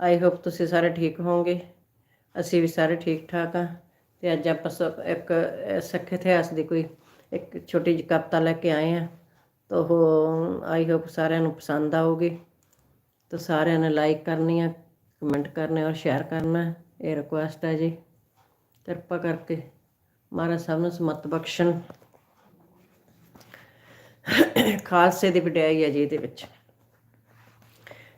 I hope ਤੁਸੀਂ ਸਾਰੇ ਠੀਕ ਹੋਵੋਗੇ। ਅਸੀਂ ਵੀ ਸਾਰੇ ਠੀਕ ਠਾਕ ਆ। ਤੇ ਅੱਜ ਆਪਾਂ ਸ- ਇੱਕ ਅਹ, ਸਿੱਖ ਇਤਿਹਾਸ ਦੀ ਕੋਈ ਇੱਕ ਛੋਟੀ ਜਿਹੀ ਕਵਿਤਾ ਲੈ ਕੇ ਆਏ ਆ। ਤਾਂ ਉਹ ਆਈ ਹੋਪ ਸਾਰਿਆਂ ਨੂੰ ਪਸੰਦ ਆਊਗੀ। ਤਾਂ ਸਾਰਿਆਂ ਨੇ ਲਾਈਕ ਕਰਨੀ ਆ ਕਮੈਂਟ ਕਰਨੇ ਔਰ ਸ਼ੇਅਰ ਕਰਨਾ ਇਹ ਰਿਕੁਐਸਟ ਹੈ ਜੀ। ਕਿਰਪਾ ਕਰਕੇ ਮਹਾਰਾਜ ਸਭ ਨੂੰ ਸਮਤ ਬਖਸ਼ਣ। ਖਾਲਸੇ ਦੀ ਵਡਿਆਈ ਹੈ ਜੀ ਇਹਦੇ ਵਿੱਚ।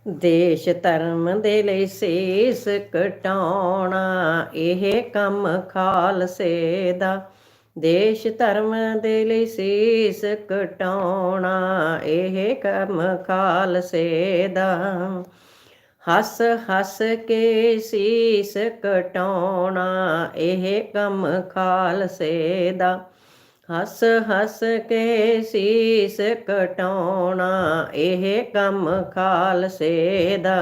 ਦੇਸ਼ ਧਰਮ ਦੇ ਲਈ ਸੀਸ ਕਟਾਉਣਾ, ਇਹ ਕੰਮ ਖਾਲਸੇ ਦਾ। ਦੇਸ਼ ਧਰਮ ਦੇ ਲਈ ਸੀਸ ਕਟਾਉਣਾ, ਇਹ ਕੰਮ ਖਾਲਸੇ ਦਾ। ਹੱਸ ਹੱਸ ਕੇ ਸੀਸ ਕਟਾਉਣਾ, ਇਹ ਕੰਮ ਖਾਲਸੇ ਦਾ। ਹੱਸ ਹੱਸ ਕੇ ਸੀਸ ਕਟਾਉਣਾ, ਇਹ ਕੰਮ ਖਾਲਸੇ ਦਾ।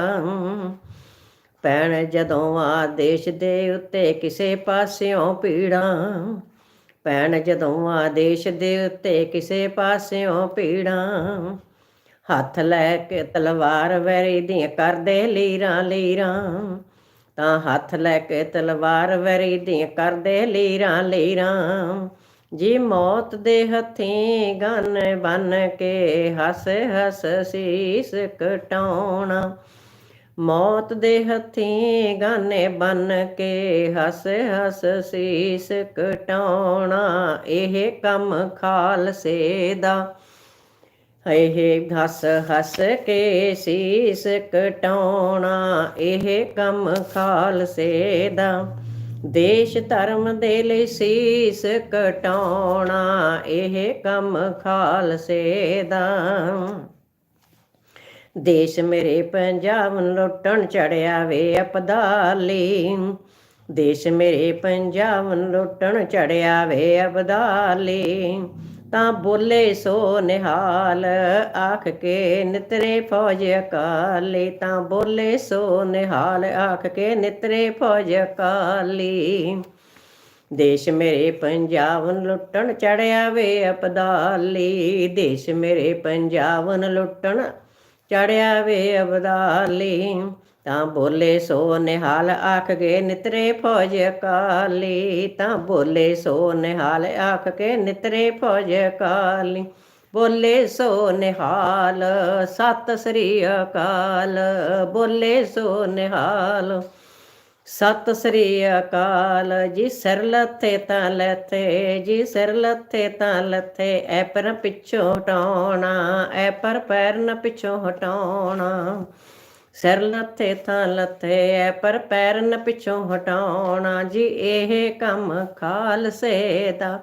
ਪੈਣ ਜਦੋਂ ਆਦੇਸ਼ ਦੇ ਉੱਤੇ ਕਿਸੇ ਪਾਸਿਓਂ ਪੀੜਾਂ ਪੈਣ ਜਦੋਂ ਆਦੇਸ਼ ਦੇ ਉੱਤੇ ਕਿਸੇ ਪਾਸਿਓਂ ਪੀੜਾਂ, ਹੱਥ ਲੈ ਕੇ ਤਲਵਾਰ ਵੈਰੀ ਦੀਆਂ ਕਰਦੇ ਲੀਰਾਂ ਲੀਰਾਂ, ਤਾਂ ਹੱਥ ਲੈ ਕੇ ਤਲਵਾਰ ਵੈਰੀ ਦੀਆਂ ਕਰਦੇ ਲੀਰਾਂ ਲੀਰਾਂ। ਜੀ ਮੌਤ ਦੇ ਹੱਥੀਂ ਗਨ ਬਨ ਕੇ ਹੱਸ ਹੱਸ ਸੀਸ ਕਟਾਉਣਾ। ਮੌਤ ਦੇ ਹੱਥੀਂ ਗਾਨੇ ਬਨ ਕੇ ਹੱਸ ਹੱਸ ਸੀਸ ਕਟਾਉਣਾ। ਇਹ ਕੰਮ ਖਾਲਸੇ ਦਾ। ਇਹ ਹੱਸ ਹੱਸ ਕੇ ਸੀਸ ਕਟਾਉਣਾ। ਇਹ ਕੰਮ ਖਾਲਸੇ ਦਾ। ਦੇਸ਼ ਧਰਮ ਦੇ ਲਈ ਸੀਸ ਕਟਾਉਣਾ, ਇਹ ਕੰਮ ਖਾਲਸੇ ਦਾ। ਦੇਸ਼ ਮੇਰੇ ਪੰਜਾਬ ਨੂੰ ਲੁੱਟਣ ਚੜਿਆ ਵੇ ਅਪਦਾਲੀ ਦੇਸ਼ ਮੇਰੇ ਪੰਜਾਬ ਨੂੰ ਲੁੱਟਣ ਚੜਿਆ ਵੇ ਅਬਦਾਲੀ। ਤਾਂ ਬੋਲੇ ਸੋ ਨਿਹਾਲ, ਆਖ ਕੇ ਨਿਤਰੇ ਫੌਜ ਅਕਾਲੀ। ਤਾਂ ਬੋਲੇ ਸੋ ਨਿਹਾਲ, ਆਖ ਕੇ ਨਿਤਰੇ ਫੌਜ ਅਕਾਲੀ। ਦੇਸ਼ ਮੇਰੇ ਪੰਜਾਬ ਨੂੰ ਲੁੱਟਣ ਚੜਿਆ ਵੇ ਅਪਦਾਲੀ ਦੇਸ਼ ਮੇਰੇ ਪੰਜਾਬ ਨੂੰ ਲੁੱਟਣ ਚੜਿਆ ਵੇ ਅਬਦਾਲੀ। ਤਾਂ ਬੋਲੇ ਸੋ ਨਿਹਾਲ ਆਖ ਗਏ ਨਿਤਰੇ ਫੌਜ ਕਾਲੀ ਤਾਂ ਬੋਲੇ ਸੋ ਨਿਹਾਲ ਆਖ ਕੇ ਨਿਤਰੇ ਫੌਜ ਕਾਲੀ ਬੋਲੇ ਸੋ ਨਿਹਾਲ, ਸਤਿ ਸ੍ਰੀ ਅਕਾਲ। ਬੋਲੇ ਸੋ ਨਿਹਾਲ, ਸਤਿ ਸ੍ਰੀ ਅਕਾਲ। ਜੀ ਸਿਰ ਲੱਥੇ ਤਾਂ ਲੱਥੇ, ਜੀ ਸਿਰ ਲੱਥੇ ਤਾਂ ਲੱਥੇ, ਐ ਪਰ ਪਿੱਛੋਂ ਹਟਾਉਣਾ, ਐ ਪਰ ਪੈਰ ਨ ਪਿੱਛੋਂ ਹਟਾਉਣਾ। ਸਿਰ ਲੱਥੇ ਥਾਂ ਲੱਥੇ ਐ ਪਰ ਪੈਰ ਨ ਪਿੱਛੋਂ ਹਟਾਉਣਾ ਜੀ, ਇਹ ਕੰਮ ਖਾਲਸੇ ਦਾ।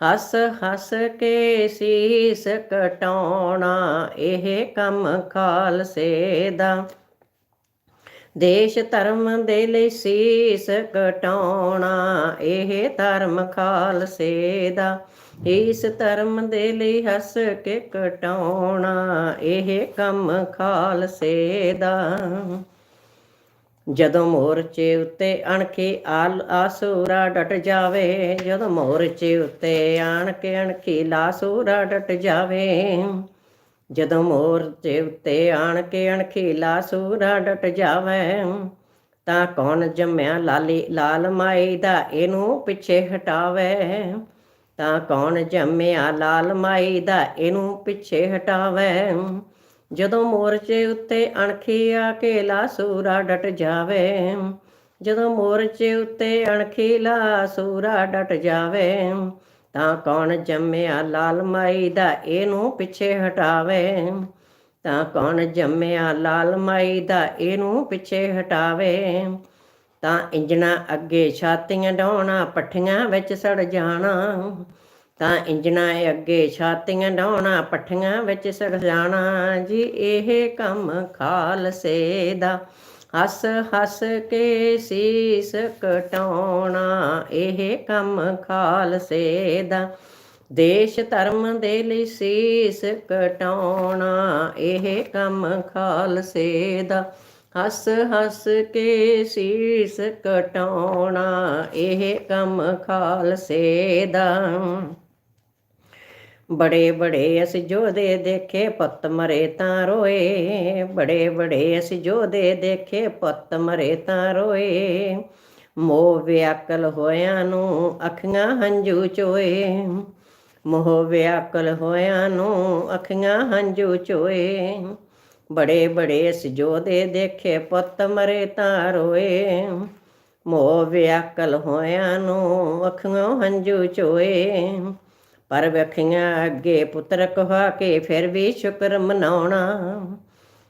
ਹੱਸ ਹੱਸ ਕੇ ਸੀਸ ਕਟਾਉਣਾ, ਇਹ ਕੰਮ ਖਾਲਸੇ ਦਾ। ਦੇਸ਼ ਧਰਮ ਦੇ ਲਈ ਸੀਸ ਕਟਾਉਣਾ, ਇਹ ਧਰਮ ਖਾਲਸੇ ਦਾ। ਇਸ ਧਰਮ ਦੇ ਲਈ ਹੱਸ ਕੇ ਕਟਾਉਣਾ, ਇਹ ਕੰਮ ਖਾਲਸੇ ਦਾ। ਜਦੋਂ ਮੋਰਚੇ ਉੱਤੇ ਅਣਖੀ ਆਲ ਆਸੂਰਾ ਡਟ ਜਾਵੇ, ਜਦੋਂ ਮੋਰਚੇ ਉੱਤੇ ਆਣ ਕੇ ਅਣਖੀ ਲਾਸੂਰਾ ਡਟ ਜਾਵੇ, ਜਦੋਂ ਮੋਰਚੇ ਉੱਤੇ ਆਣ ਕੇ ਅਣਖੀਲਾ ਸੂਰਾ ਡਟ ਜਾਵੇ, ਤਾਂ ਕੌਣ ਜੰਮਿਆ ਲਾਲੀ ਲਾਲ ਮਾਈ ਦਾ ਇਹਨੂੰ ਪਿੱਛੇ ਹਟਾਵੇ? ਤਾਂ ਕੌਣ ਜੰਮਿਆ ਲਾਲ ਮਾਈ ਦਾ ਇਹਨੂੰ ਪਿੱਛੇ ਹਟਾਵੇ? ਜਦੋਂ ਮੋਰਚੇ ਉੱਤੇ ਅਣਖੀ ਆ ਕੇ ਲਾਸੂਰਾ ਡਟ ਜਾਵੇ, ਜਦੋਂ ਮੋਰਚੇ ਉੱਤੇ ਅਣਖੀਲਾ ਸੂਰਾ ਡਟ ਜਾਵੇ, ਤਾਂ ਕੌਣ ਜੰਮਿਆ ਲਾਲ ਮਾਈ ਦਾ ਇਹਨੂੰ ਪਿੱਛੇ ਹਟਾਵੇ? ਤਾਂ ਕੌਣ ਜੰਮਿਆ ਲਾਲ ਮਾਈ ਦਾ ਇਹਨੂੰ ਪਿੱਛੇ ਹਟਾਵੇ? ਤਾਂ ਇੰਜਣਾ ਅੱਗੇ ਛਾਤੀਆਂ ਡਾਉਣਾ, ਪੱਠੀਆਂ ਵਿੱਚ ਸੜ ਜਾਣਾ। ਤਾਂ ਇੰਜਣਾ ਅੱਗੇ ਛਾਤੀਆਂ ਡਾਉਣਾ, ਪੱਠੀਆਂ ਵਿੱਚ ਸੜ ਜਾਣਾ। ਜੀ ਇਹ ਕੰਮ ਖਾਲਸੇ ਦਾ, ਹੱਸ ਹੱਸ ਕੇ ਸੀਸ ਕਟਾਉਣਾ। ਇਹ ਕੰਮ ਖਾਲਸੇ ਦਾ, ਦੇਸ਼ ਧਰਮ ਦੇ ਲਈ ਸੀਸ ਕਟਾਉਣਾ। ਇਹ ਕੰਮ ਖਾਲਸੇ ਦਾ ਹੱਸ ਹੱਸ ਕੇ ਸੀਸ ਕਟਾਉਣਾ, ਇਹ ਕੰਮ ਖਾਲਸੇ ਦਾ। ਬੜੇ ਬੜੇ ਅਸੀਂ ਜੋਧੇ ਦੇਖੇ, ਪੁੱਤ ਮਰੇ ਤਾਂ ਰੋਏ। ਬੜੇ ਬੜੇ ਅਸੀਂ ਜੋਧੇ ਦੇਖੇ, ਪੁੱਤ ਮਰੇ ਤਾਂ ਰੋਏ। ਮੋਹ ਵਿਆਕਲ ਹੋਇਆਂ ਨੂੰ ਅੱਖੀਆਂ ਹੰਝੂ ਚੋਏ। ਮੋਹ ਵਿਆਕਲ ਹੋਇਆਂ ਨੂੰ ਅੱਖੀਆਂ ਹੰਝੂ ਚੋਏ। ਬੜੇ ਬੜੇ ਅਸੀਂ ਜੋਧੇ ਦੇਖੇ ਪੁੱਤ ਮਰੇ ਤਾਂ ਰੋਏ। ਮੋਹ ਵਿਆਕਲ ਹੋਇਆਂ ਨੂੰ ਅੱਖੀਆਂ ਹੰਝੂ ਚੋਏ। ਪਰ ਵੇਖੀਆਂ ਅੱਗੇ ਪੁੱਤਰ ਕਹਾ ਕੇ ਫਿਰ ਵੀ ਸ਼ੁਕਰ ਮਨਾਉਣਾ।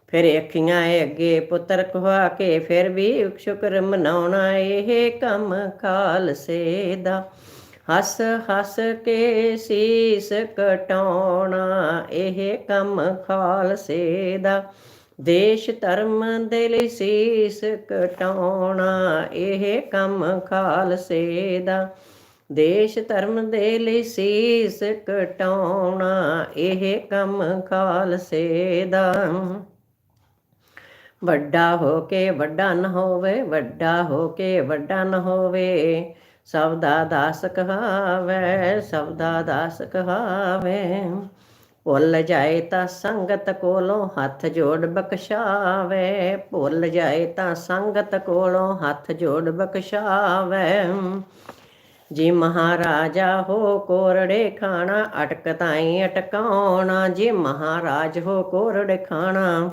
ਫਿਰ ਅੱਖੀਆਂ ਅੱਗੇ ਪੁੱਤਰ ਕਹਾ ਕੇ ਫਿਰ ਵੀ ਸ਼ੁਕਰ ਮਨਾਉਣਾ। ਇਹ ਕੰਮ ਖਾਲਸੇ ਦਾ ਹੱਸ ਹੱਸ ਕੇ ਸੀਸ ਕਟਾਉਣਾ, ਇਹ ਕੰਮ ਖਾਲਸੇ ਦਾ। ਦੇਸ਼ ਧਰਮ ਦੇ ਲਈ ਸੀਸ ਕਟਾਉਣਾ, ਇਹ ਕੰਮ ਖਾਲਸੇ ਦਾ। ਦੇਸ਼ ਧਰਮ ਦੇ ਲਈ ਸੀਸ ਕਟਾਉਣਾ, ਇਹ ਕੰਮ ਖਾਲਸੇ ਦਾ। ਵੱਡਾ ਹੋ ਕੇ ਵੱਡਾ ਨ ਹੋਵੇ, ਵੱਡਾ ਹੋ ਕੇ ਵੱਡਾ ਨ ਹੋਵੇ। ਸਭ ਦਾਸ ਕਹਾਵੇ ਸਭ ਦਾਸ ਕਹਾਵੇ ਭੁੱਲ ਜਾਏ ਤਾਂ ਸੰਗਤ ਕੋਲੋਂ ਹੱਥ ਜੋੜ ਬਖਸ਼ਾਵੇ। ਭੁੱਲ ਜਾਏ ਤਾਂ ਸੰਗਤ ਕੋਲੋਂ ਹੱਥ ਜੋੜ ਬਖਸ਼ਾਵੇ। ਜੀ ਮਹਾਰਾਜਾ ਹੋ ਕੋਰੜੇ ਖਾਣਾ, ਅਟਕ ਤਾਈ ਅਟਕਾਉਣਾ। ਜੀ ਮਹਾਰਾਜ ਹੋ ਕੋਰੜੇ ਖਾਣਾ,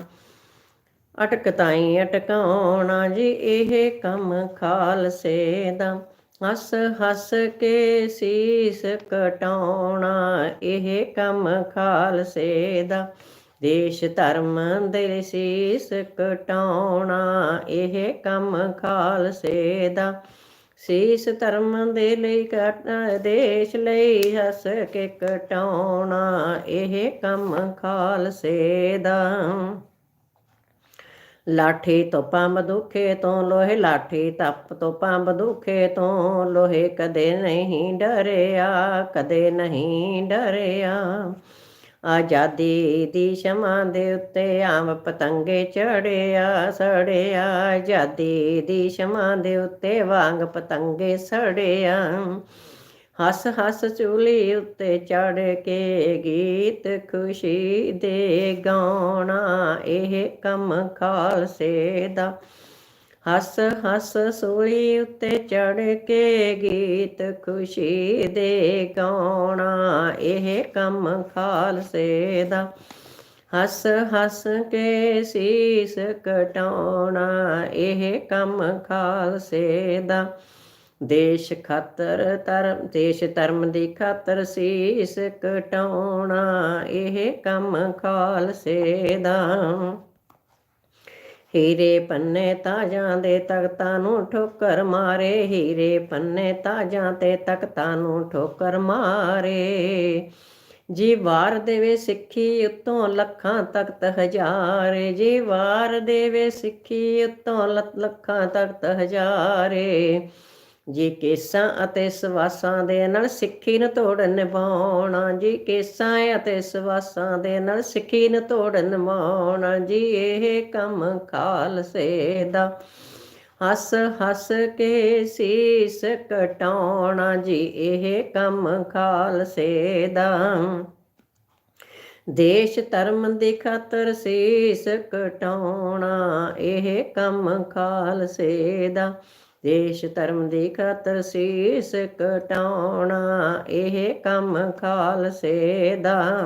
ਅਟਕ ਤਾਈ ਅਟਕਾਉਣਾ। ਜੀ ਇਹ ਕੰਮ ਖਾਲਸੇ ਦਾ ਹੱਸ ਹੱਸ ਕੇ ਸੀਸ ਕਟਾਉਣਾ, ਇਹ ਕੰਮ ਖਾਲਸੇ ਦਾ। ਦੇਸ਼ ਧਰਮ ਦੇ ਸੀਸ ਕਟਾਉਣਾ, ਇਹ ਕੰਮ ਖਾਲਸੇ ਦਾ। ਸੀਸ ਧਰਮ ਦੇ ਲਈ ਕਟ ਦੇਸ਼ ਲਈ ਹੱਸ ਕੇ ਕਟਾਉਣਾ, ਇਹ ਕੰਮ ਖਾਲਸੇ ਦਾ। ਲਾਠੀ ਤੋਂ ਬਦੁਖੇ ਤੋਂ ਲੋਹੇ, ਲਾਠੀ ਤਪ ਤੋਂ ਪੰਬ ਤੋਂ ਲੋਹੇ, ਕਦੇ ਨਹੀਂ ਡਰਿਆ, ਕਦੇ ਨਹੀਂ ਡਰਿਆ। ਆਜ਼ਾਦੀ ਦੀ ਸ਼ਮਾ ਦੇ ਉੱਤੇ ਆਮ ਪਤੰਗੇ ਚੜਿਆ ਸੜਿਆ। ਆਜ਼ਾਦੀ ਦੀ ਸ਼ਮਾ ਦੇ ਉੱਤੇ ਵਾਂਗ ਪਤੰਗੇ ਸੜਿਆ। ਹੱਸ ਹੱਸ ਚੁਲੀ ਉੱਤੇ ਚੜ ਕੇ ਗੀਤ ਖੁਸ਼ੀ ਦੇ ਗਾਉਣਾ, ਇਹ ਕੰਮ ਖਾਲਸੇ ਦਾ। ਹੱਸ ਹੱਸ ਸੂਲੀ ਉੱਤੇ ਚੜ ਕੇ ਗੀਤ ਖੁਸ਼ੀ ਦੇ ਗਾਉਣਾ, ਇਹ ਕੰਮ ਖਾਲਸੇ ਦਾ। ਹੱਸ ਹੱਸ ਕੇ ਸੀਸ ਕਟਾਉਣਾ, ਇਹ ਕੰਮ ਖਾਲਸੇ ਦਾ। ਦੇਸ਼ ਖਾਤਰ ਧਰਮ, ਦੇਸ਼ ਧਰਮ ਦੀ ਖਾਤਰ ਸੀਸ ਕਟਾਉਣਾ, ਇਹ ਕੰਮ ਖਾਲਸੇ ਦਾ। ਹੀਰੇ ਪੰਨੇ ਤਾਜਾਂ ਦੇ ਤਖਤਾਂ ਨੂੰ ਠੋਕਰ ਮਾਰੇ, ਹੀਰੇ ਪੰਨੇ ਤਾਜਾਂ ਤੇ ਤਖਤਾਂ ਨੂੰ ਠੋਕਰ ਮਾਰੇ। ਜੀ ਵਾਰ ਦੇਵੇ ਸਿੱਖੀ ਉਤੋਂ ਲੱਖਾਂ ਤਖਤ ਹਜ਼ਾਰੇ, ਜੀ ਵਾਰ ਦੇਵੇ ਸਿੱਖੀ ਉਤੋਂ ਲੱਖਾਂ ਤਖਤ ਹਜ਼ਾਰੇ। ਜੀ ਕੇਸਾਂ ਅਤੇ ਸਵਾਸਾਂ ਦੇ ਨਾਲ ਸਿੱਖੀ ਨੂੰ ਤੋੜ ਨਿਭਾਉਣਾ, ਜੀ ਕੇਸਾਂ ਅਤੇ ਸਵਾਸਾਂ ਦੇ ਨਾਲ ਸਿੱਖੀ ਨੂੰ ਤੋੜ ਨਿਭਾਉਣਾ, ਜੀ ਇਹ ਕੰਮ ਖਾਲਸੇ ਦਾ ਹੱਸ ਹੱਸ ਕੇ ਸੀਸ ਕਟਾਉਣਾ, ਜੀ ਇਹ ਕੰਮ ਖਾਲਸੇ ਦਾ ਦੇਸ਼ ਧਰਮ ਦੀ ਖਾਤਰ ਸੀਸ ਕਟਾਉਣਾ, ਇਹ ਕੰਮ ਖਾਲਸੇ ਦਾ ਦੇਸ਼ ਧਰਮ ਦੀ ਖਾਤਰ ਸੀਸ ਕਟਾਉਣਾ, ਇਹ ਕੰਮ ਖਾਲਸੇ ਦਾ।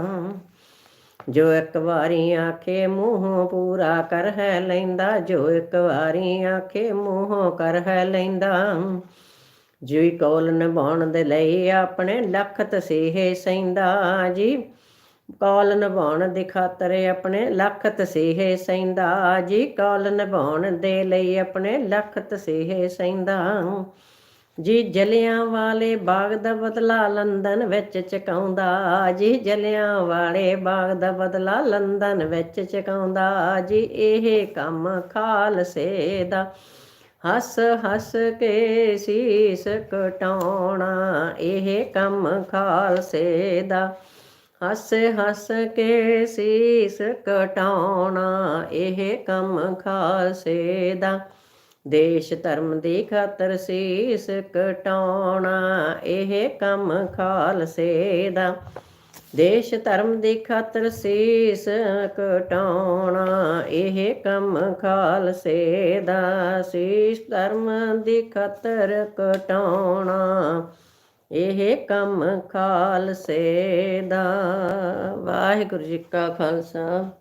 ਜੋ ਇੱਕ ਵਾਰੀ ਆਖੇ ਮੂੰਹੋਂ ਪੂਰਾ ਕਰ ਹੈ ਲੈਂਦਾ, ਜੋ ਇੱਕ ਵਾਰੀ ਆਖੇ ਮੂੰਹੋਂ ਕਰ ਹੈ ਲੈਂਦਾ। ਜੀ ਕੋਲ ਨਿਭਾਉਣ ਦੇ ਲਈ ਆਪਣੇ ਲੱਖ ਤਸੀਹੇ ਸੈਂਦਾ ਜੀ। ਕੌਲ ਨਿਭਾਉਣ ਦੀ ਖਾਤਰ ਆਪਣੇ ਲੱਖ ਤਸੀਹੇ ਸੈਂਦਾ। ਜੀ ਕੌਲ ਨਿਭਾਉਣ ਦੇ ਲਈ ਆਪਣੇ ਲੱਖ ਤਸੀਹੇ ਸੈਂਦਾ। ਜੀ ਜਲਿਆਂ ਵਾਲੇ ਬਾਗ ਦਾ ਬਦਲਾ ਲੰਦਨ ਵਿੱਚ ਚਕਾਉਂਦਾ। ਜੀ ਜਲਿਆਂ ਵਾਲੇ ਬਾਗ ਦਾ ਬਦਲਾ ਲੰਦਨ ਵਿੱਚ ਚਕਾਉਂਦਾ। ਜੀ ਇਹ ਕੰਮ ਖਾਲਸੇ ਦਾ। ਹੱਸ ਹੱਸ ਕੇ ਸੀਸ ਕਟਾਉਣਾ ਇਹ ਕੰਮ ਖਾਲਸੇ ਦਾ। ਹੱਸ ਹੱਸ ਕੇ ਸੀਸ ਕਟਾਉਣਾ, ਇਹ ਕੰਮ ਖਾਲਸੇ ਦਾ। ਦੇਸ਼ ਧਰਮ ਦੀ ਖਾਤਰ ਸੀਸ ਕਟਾਉਣਾ, ਇਹ ਕੰਮ ਖਾਲਸੇ ਦਾ। ਦੇਸ਼ ਧਰਮ ਦੀ ਖਾਤਰ ਸੀਸ ਕਟਾਉਣਾ, ਇਹ ਕੰਮ ਖਾਲਸੇ ਦਾ। ਸੀਸ ਧਰਮ ਦੀ ਖਾਤਰ ਕਟਾਉਣਾ। ਇਹ ਕੰਮ ਖਾਲਸੇ ਦਾ। ਵਾਹਿਗੁਰੂ ਜੀ ਕਾ ਖਾਲਸਾ।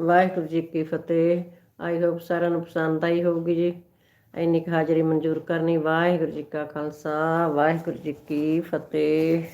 ਵਾਹਿਗੁਰੂ ਜੀ ਕੀ ਫਤਿਹ। ਆਈ ਹੋਪ ਸਾਰਿਆਂ ਨੂੰ ਪਸੰਦ ਆਈ ਹੋਊਗੀ ਜੀ। ਇੰਨੀ ਕੁ ਹਾਜ਼ਰੀ ਮਨਜ਼ੂਰ ਕਰਨੀ। ਵਾਹਿਗੁਰੂ ਜੀ ਕਾ ਖਾਲਸਾ। ਵਾਹਿਗੁਰੂ ਜੀ ਕੀ ਫਤਿਹ।